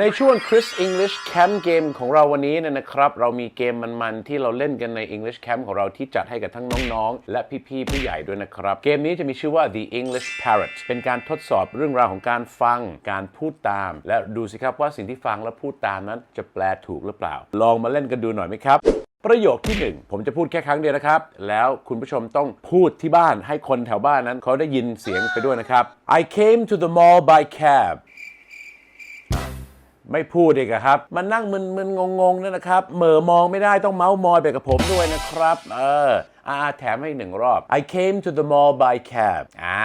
ในช่วง Chris English Camp เกมของเราวันนี้เนี่ยนะครับ เรามีเกมมันๆ ที่เราเล่นกันใน English Camp ของเราที่จัดให้กับทั้งน้องๆ และพี่ๆ ผู้ใหญ่ด้วยนะครับ เกมนี้จะมีชื่อว่า The English Parrot เป็นการทดสอบเรื่องราวของการฟัง การพูดตาม และดูสิครับว่าสิ่งที่ฟังและพูดตามนั้นจะแปลถูกหรือเปล่า ลองมาเล่นกันดูหน่อยไหมครับ ประโยคที่หนึ่งผมจะพูดแค่ครั้งเดียวนะครับ แล้วคุณผู้ชมต้องพูดที่บ้านให้คนแถวบ้านนั้นเขาได้ยินเสียงไปด้วยนะครับ I came to the mall by cab ไม่พูดเองอะครับมันนั่งมึนๆงงๆนั่นนะครับเหม่อมองไม่ได้ต้องเมาส์มอยไปกับผมด้วยนะครับ เอออ่าแถมให้อีกหนึ่งรอบ I came to the mall by cab อ่า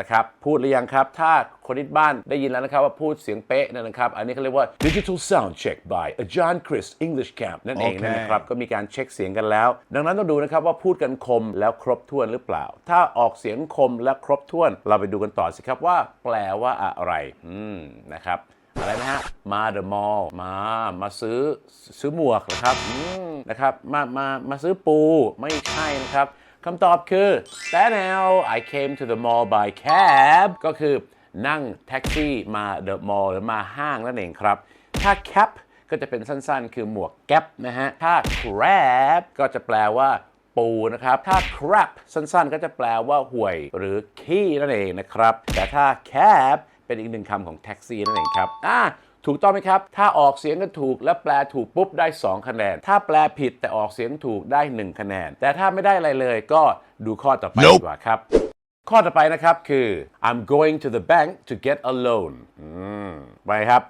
นะครับ พูดหรือยังครับ ถ้าคนที่บ้านได้ยินแล้วนะครับว่าพูดเสียงเป๊ะนั่นนะครับ อันนี้เขาเรียกว่า digital sound check by a John Chris English Camp นั่นเองโอเคนะครับ ก็มีการเช็คเสียงกันแล้ว ดังนั้นต้องดูนะครับว่าพูดกันคมแล้วครบถ้วนหรือเปล่า ถ้าออกเสียงคมและครบถ้วน เราไปดูกันต่อสิครับว่า แปลว่าอะไร อืมนะครับ อะไรนะฮะมาเดอะมอลล์มามาซื้อซื้อหมวกเหรอครับนะครับมามามาซื้อปูไม่ใช่นะครับคำตอบคือ แต่แนว I came to the mall by cab ก็คือนั่งแท็กซี่มาเดอะมอลล์หรือมาห้างนั่นเองครับ ถ้า cap ก็จะเป็นสั้นๆ คือหมวกแก๊ปนะฮะ ถ้า crab ก็จะแปลว่าปูนะครับ ถ้า crap สั้นๆ ก็จะแปลว่าห่วย หรือขี้นั่นเองนะครับ แต่ถ้า cab เป็นอีกหนึ่งคำของแท็กซี่นั่นเองครับอ่าถูกต้องไหมครับ ถ้าออกเสียงกันถูกและแปลถูกปุ๊บได้ 2 คะแนน ถ้าแปลผิดแต่ออกเสียงถูกได้ 1 คะแนน แต่ถ้าไม่ได้อะไรเลยก็ดูข้อต่อไป Nope ดีกว่าครับ ข้อต่อไปนะครับคือ I'm going to the bank to get a loan อืมไปครับ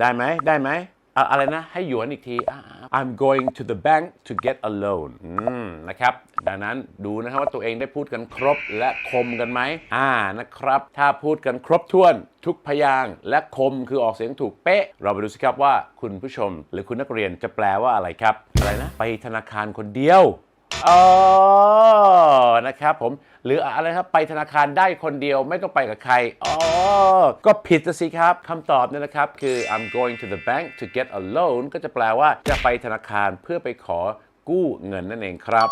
ได้ไหมได้ไหม อะไรนะ ให้หยวนอีกที I'm going to the bank to get a loan นะครับ ดังนั้นดูนะครับว่าตัวเองได้พูดกันครบและคมกันไหมอ่านะครับ ถ้าพูดกันครบถ้วนทุกพยางและคมคือออกเสียงถูกเป๊ะ เราไปดูสิครับว่าคุณผู้ชมหรือคุณนักเรียนจะแปลว่าอะไรครับ อะไรนะ ไปธนาคารคนเดียว อ๋อนะครับผมหรืออะไรครับไปธนาคารได้คนเดียวไม่ต้องไปกับใครอ๋อก็ผิดสิครับคำตอบเนี่ยนะครับคือ I'm going to the bank to get a loan ก็จะแปลว่าจะไปธนาคารเพื่อไปขอกู้เงินนั่นเองครับ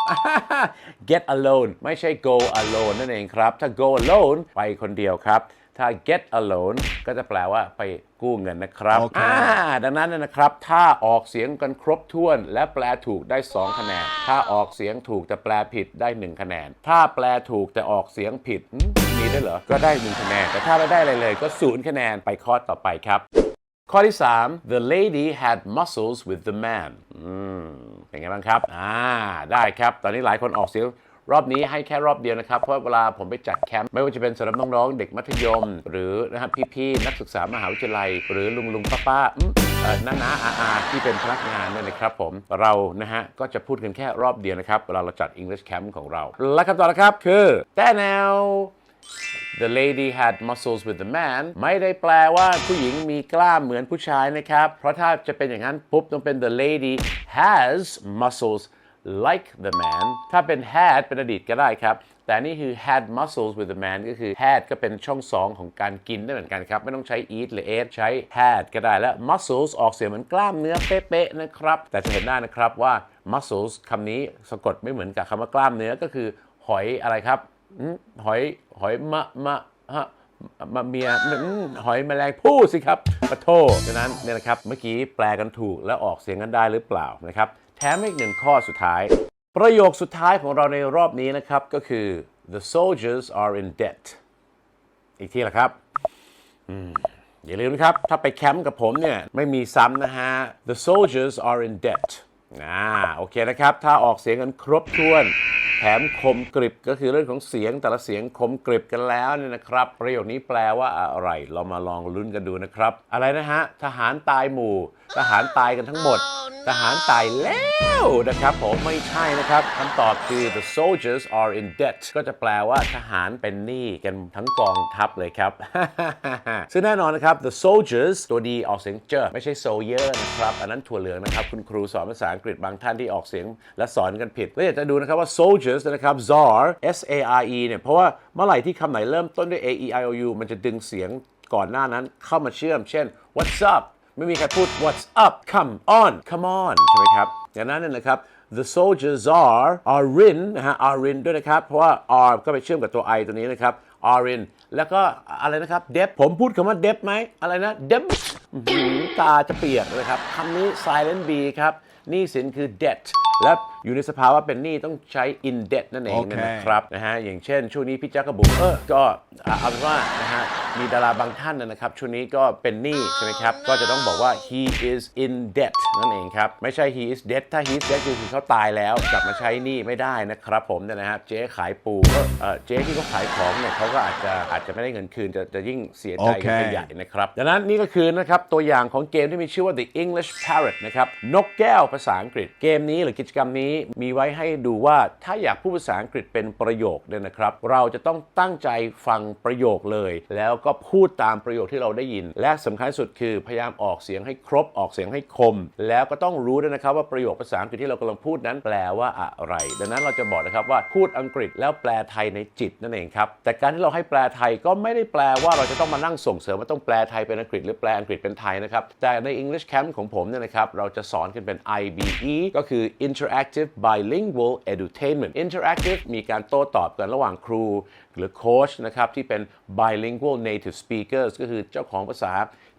get a loan ไม่ใช่ go alone นั่นเองครับ ถ้า go alone ไปคนเดียวครับ ถ้า get a loan ก็จะแปลว่าไปกู้เงินนะครับโอเคอ่าดังนั้นเนยนะครับ ถ้าออกเสียงกันครบถ้วน และแปลถูกได้ 2 คะแนน ถ้าออกเสียงถูกแต่แปลผิดได้ 1 คะแนน ถ้าแปลถูกแต่ออกเสียงผิดหึมีได้วยเหรอ ก็ได้1คะแนน แต่ถ้าไม่ได้อะไรเลยก็ศูนย์คะแนนไปข้อต่อไปครับข้อที่ 3 the lady had muscles with the man อืม เป็นไงบ้างครับ อ่า ได้ครับ ตอนนี้หลายคนออกเสียง รอบนี้ให้แค่รอบเดียวนะครับ เพราะเวลาผมไปจัดแคมป์ไม่ว่าจะเป็นสำหรับน้องๆ เด็กมัธยม หรือนะครับพี่ๆนักศึกษามหาวิทยาลัย หรือลุงลุงป้าป้าๆอืมเออน้าน้าอาอาที่เป็นพนักงานเนี่ยนะครับผมเรานะฮะก็จะพูดกันแค่รอบเดียวนะครับเวลาเราจัด English Camp ของเรา และคำตอบนะครับคือแต่แนว The lady had muscles with the man ไม่ได้แปลว่าผู้หญิงมีกล้ามเหมือนผู้ชายนะครับ เพราะถ้าจะเป็นอย่างนั้นปุ๊บต้องเป็น the lady has muscles like the man ถ้าเป็น had เป็นอดีตก็ได้ครับ แต่นี่คือ had muscles with the man ก็คือ had ก็เป็นช่องสองของการกินได้เหมือนกันครับ ไม่ต้องใช้ eat หรือ ate ใช้ had ก็ได้และ muscles ออกเสียงเหมือนกล้ามเนื้อเป๊ะๆนะครับ แต่จะเห็นได้นะครับว่า muscles คำนี้สะกดไม่เหมือนกับคำว่ากล้ามเนื้อก็คือ หอยอะไรครับหอยหอยมะมะฮะมะเมียอืมหอยแมลงผู้สิครับปะโทฉะนั้นเนี่ยนะครับ เมื่อกี้แปลกันถูกและออกเสียงกันได้หรือเปล่านะครับ แถมอีกหนึ่งข้อสุดท้าย ประโยคสุดท้ายของเราในรอบนี้นะครับก็คือ the soldiers are in debt อีกทีละครับอย่าลืมนะครับ ถ้าไปแคมป์กับผมเนี่ย ไม่มีซ้ำนะฮะ the soldiers are in debt อ่าโอเคนะครับ ถ้าออกเสียงกันครบถ้วน แถมคมกริบก็คือเรื่องของเสียงแต่ละเสียงคมกริบกันแล้วเนี่ยนะครับ ประโยคนี้แปลว่าอะไร เรามาลองลุ้นกันดูนะครับ อะไรนะฮะ ทหารตายหมู่ ทหารตายกันทั้งหมด ทหารตายแล้วนะครับผมไม่ใช่นะครับคำตอบคือ the soldiers are in debt ก็จะแปลว่าทหารเป็นหนี้กันทั้งกองทัพเลยครับ ซึ่งแน่นอนนะครับ the soldiers ตัวดีออกเสียงเจอไม่ใช่ soldier นะครับ อันนั้นถั่วเหลืองนะครับ คุณครูสอนภาษาอังกฤษบางท่านที่ออกเสียง และสอนกันผิดก็อยากจะดูนะครับว่า soldier soldiers นะครับ czar s a r e เนี่ยเพราะว่าเมื่อไหร่ที่คำไหนเริ่มต้นด้วย a e i o u มันจะดึงเสียงก่อนหน้านั้นเข้ามาเชื่อม เช่น what's up ไม่มีใครพูด what's up come on come on ใช่ไหมครับดังนั้นเนี่ยนะครับ the soldiers are are in นะฮะ are in ด้วยนะครับ เพราะว่า are ก็ไปเชื่อมกับตัว i ตัวนี้นะครับ are in แล้วก็อะไรนะครับ d e b ผมพูดคำว่า d e b ไหมอะไรนะ d e b ตาจะเปียกเลยครับคำนี้ silent B ครับนี้สินคือ debt และอยู่ในสภาวะเป็นหนี้ต้องใช้ in debt นั่นเองโอเคนะครับนะฮะอย่างเช่น ช่วงนี้พี่แจ๊กกระบุกเออก็อ่าเอาเป็นว่านะฮะมีดาราบางท่านนะครับช่วงนี้ก็เป็นหนี้ใช่ไหมครับ ก็จะต้องบอกว่า he is in debt นั่นเองครับ ไม่ใช่ he is dead ถ้า he is dead คือเขาตายแล้ว กลับมาใช้หนี้ไม่ได้นะครับผมเนี่ยนะครับเจ๊ขายปูก็เออเจ๊ที่เขาขายของเนี่ยเขาก็อาจจะอาจจะไม่ได้เงินคืนจะจะยิ่งเสียใจกันไปโอเคใหญ่นะครับดังนั้นนี่ก็คือนะครับตัวอย่างของเกมที่มีชื่อว่า The English Parrot นะครับนกแก้วภาษาอังกฤษเกมนี้หรือกิจกรรมนี้มีไว้ให้ดูว่าถ้าอยากพูดภาษาอังกฤษเป็นประโยคเนี่ยนะครับ เราจะต้องตั้งใจฟังประโยคเลย แล้วก็พูดตามประโยคที่เราได้ยิน และสำคัญสุดคือพยายามออกเสียงให้ครบออกเสียงให้คม แล้วก็ต้องรู้ด้วยนะครับว่าประโยคภาษาอังกฤษที่เรากำลังพูดนั้นแปลว่าอะไร ดังนั้นเราจะบอกนะครับว่าพูดอังกฤษแล้วแปลไทยในจิตนั่นเองครับแต่การที่เราให้แปลไทยก็ไม่ได้แปลว่าเราจะต้องมานั่งส่งเสริมว่าต้องแปลไทยเป็นอังกฤษหรือแปลอังกฤษเป็นไทยนะครับแต่ใน English Camp ของผมเนี่ยนะครับเราจะสอนกันเป็น IBE ก็คือ In Interactive Bilingual Edutainment Interactive มีการโต้ตอบกันระหว่างครู หรือโค้ชนะครับที่เป็น bilingual native speakers ก็คือเจ้าของภาษา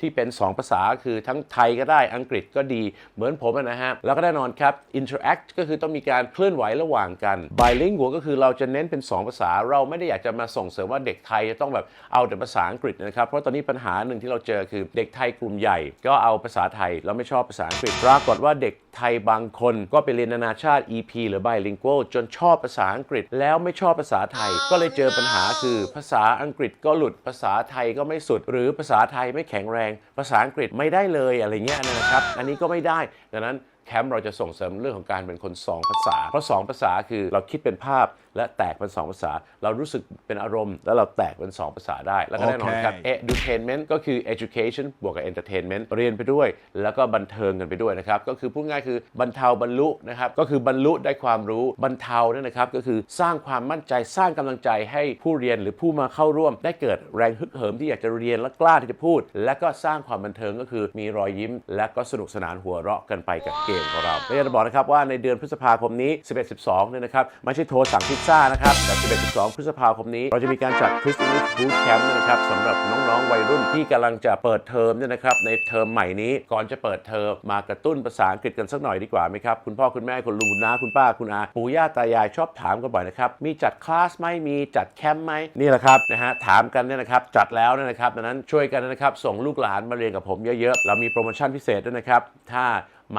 ที่เป็น 2 ภาษาคือทั้งไทยก็ได้อังกฤษก็ดีเหมือนผมนะฮะ แล้วก็แน่นอนครับ interact ก็คือต้องมีการเคลื่อนไหวระหว่างกัน bilingual ก็คือเราจะเน้นเป็น 2 ภาษา เราไม่ได้อยากจะมาส่งเสริมว่าเด็กไทยจะต้องแบบเอาแต่ภาษาอังกฤษนะครับ เพราะตอนนี้ปัญหาหนึ่งที่เราเจอคือเด็กไทยกลุ่มใหญ่ ก็เอาภาษาไทยแล้วไม่ชอบภาษาอังกฤษปรากฏว่าเด็กไทยบางคนก็ไปเรียนนานาชาติ EP หรือ bilingual จนชอบภาษาอังกฤษ แล้วไม่ชอบภาษาไทยก็เลยเจอปัญหาคือภาษาอังกฤษก็หลุดภาษาไทยก็ไม่สุด หรือภาษาไทยไม่แข็งแรง ภาษาอังกฤษไม่ได้เลยอะไรเงี้ยนะครับ อันนี้ก็ไม่ได้ดังนั้นแคมป์เราจะส่งเสริมเรื่องของการเป็นคน 2 ภาษา เพราะ 2 ภาษาคือเราคิดเป็นภาพและแตกเป็น 2 ภาษา เรารู้สึกเป็นอารมณ์ แล้วเราแตกเป็น 2 ภาษาได้ แล้วก็แน่นอนครับโอเค edutainment ก็คือ education บวกกับ entertainment เรียนไปด้วย แล้วก็บันเทิงกันไปด้วยนะครับ ก็คือพูดง่ายคือบรรเทาบรรลุนะครับ ก็คือบรรลุได้ความรู้บรรเทาเนี่ยนะครับ ก็คือสร้างความมั่นใจสร้างกำลังใจให้ผู้เรียนหรือผู้มาเข้าร่วม ได้เกิดแรงฮึกเหิมที่อยากจะเรียนและกล้าที่จะพูด และก็สร้างความบันเทิงก็คือมีรอยยิ้ม และก็สนุกสนานหัวเราะกันไปกับเกมของเราและอยากจะบอกนะครับว่าในเดือนพฤษภาคมนี้ 11-12เนี่ยนะครับไม่ใช่โทรสั่งพิซซ่านะครับแต่11-12 พฤษภาคมนี้ เราจะมีการจัด Chris English Boot Camp นะครับสำหรับน้องๆวัยรุ่นที่กำลังจะเปิดเทอมเนี่ยนะครับในเทอมใหม่นี้ก่อนจะเปิดเทอมมากระตุ้นภาษาอังกฤษกันสักหน่อยดีกว่าไหมครับคุณพ่อคุณแม่คุณลุงคุณน้าคุณป้าคุณอาปู่ย่าตายายชอบถามกันบ่อยนะครับมีจัดคลาสไหมมีจัดแคมป์ไหมนี่แหละครับนะฮะถามกันเนี่ยนะครับจัดแล้วเนี่ยนะครับดังนั้นช่วยกันนะครับส่งลูกหลานมาเรียนกับผมเยอะๆเรามีโปรโมชั่นพิเศษด้วยนะครับถ้า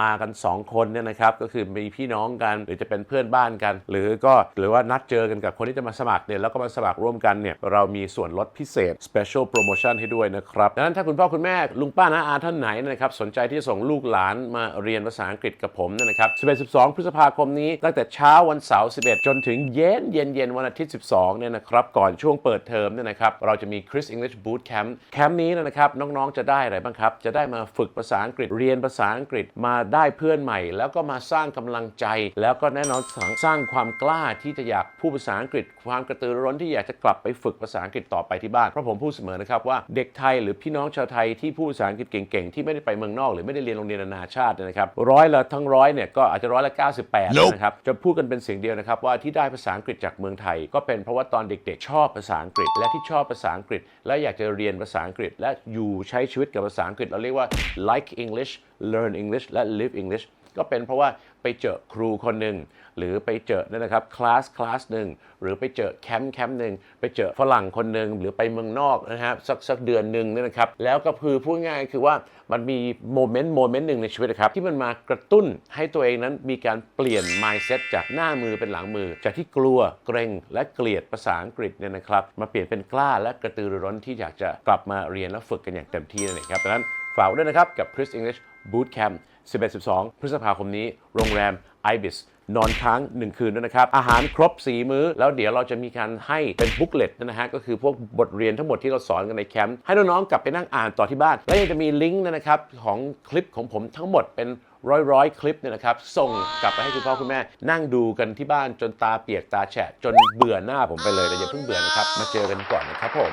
มากัน 2 คนเนี่ยนะครับก็คือมีพี่น้องกันหรือจะเป็นเพื่อนบ้านกัน หรือก็หรือว่านัดเจอกันกับคนที่จะมาสมัครเนี่ยแล้วก็มาสมัครร่วมกันเนี่ยเรามีส่วนลดพิเศษ special promotion ให้ด้วยนะครับดังนั้นถ้าคุณพ่อคุณแม่ลุงป้าน้าอาท่านไหนนะครับสนใจที่จะส่งลูกหลานมาเรียนภาษาอังกฤษกับผมเนี่ยนะครับ11 12 พฤษภาคมนี้ตั้งแต่เช้าวันเสาร์ 11 จนถึงเย็นเย็นเย็นวันอาทิตย์ 12 เนี่ยนะครับก่อนช่วงเปิดเทอมเนี่ยนะครับเราจะมี Chris English Boot Camp แคมป์นี้นะครับน้องๆจะได้อะไรบ้างครับจะได้มาฝึกภาษาอังกฤษเรียนภาษาอังกฤษมาได้เพื่อนใหม่ แล้วก็มาสร้างกำลังใจ แล้วก็แน่นอนสร้างความกล้าที่จะอยากพูดภาษาอังกฤษ ความกระตือรือร้นที่อยากจะกลับไปฝึกภาษาอังกฤษต่อไปที่บ้าน เพราะผมพูดเสมอนะครับว่าเด็กไทยหรือพี่น้องชาวไทยที่พูดภาษาอังกฤษเก่งๆ ที่ไม่ได้ไปเมืองนอกหรือไม่ได้เรียนโรงเรียนนานาชาติเนยนะครับร้อยละทั้งร้อยเนี่ยก็อาจจะร้อยละ98นะครับจะพูดกันเป็นเสียงเดียวนะครับว่าที่ได้ภาษาอังกฤษจากเมืองไทย ก็เป็นเพราะว่าตอนเด็กๆ ชอบภาษาอังกฤษ และที่ชอบภาษาอังกฤษ และอยากจะเรียนภาษาอังกฤษ และอยู่ใช้ชีวิตกับภาษาอังกฤษเราเรียกว่า like English learn English และ live English ก็เป็นเพราะว่าไปเจอครูคนหนึ่งหรือไปเจอเนี่ยนะครับคลาสคลาสหนึ่งหรือไปเจอแคมป์แคมป์หนึ่งไปเจอฝรั่งคนหนึ่งหรือไปเมืองนอกนะครับสักสักเดือนหนึ่งเนี่ยนะครับแล้วก็คือพูดง่ายคือว่ามันมีโมเมนต์โมเมนต์หนึ่งในชีวิตนะครับที่มันมากระตุ้นให้ตัวเองนั้นมีการเปลี่ยน mindset จากหน้ามือเป็นหลังมือ จากที่กลัวเกรงและเกลียดภาษาอังกฤษเนี่ยนะครับมาเปลี่ยนเป็นกล้าและกระตือรือร้นที่อยากจะกลับมาเรียนและฝึกกันอย่างเต็มที่นั่นเองครับดังนั้นฝากด้วยนะครับกับ Chris English Boot Camp 11-12 พฤษภาคมนี้ โรงแรม Ibis นอนค้าง 1 คืนด้วยนะครับ อาหารครบ 4 มื้อ แล้วเดี๋ยวเราจะมีการให้เป็นบุ๊กเลตนะฮะ ก็คือพวกบทเรียนทั้งหมดที่เราสอนกันในแคมป์ ให้น้องๆ กลับไปนั่งอ่านต่อที่บ้าน และยังจะมีลิงก์นะครับ ของคลิปของผมทั้งหมดเป็นร้อยร้อยๆคลิปเนี่ยนะครับ ส่งกลับไปให้คุณพ่อคุณแม่ นั่งดูกันที่บ้านจนตาเปียกตาแฉะ จนเบื่อหน้าผมไปเลยแต่อย่าเพิ่งเบื่อนะครับมาเจอกันก่อนนะครับผม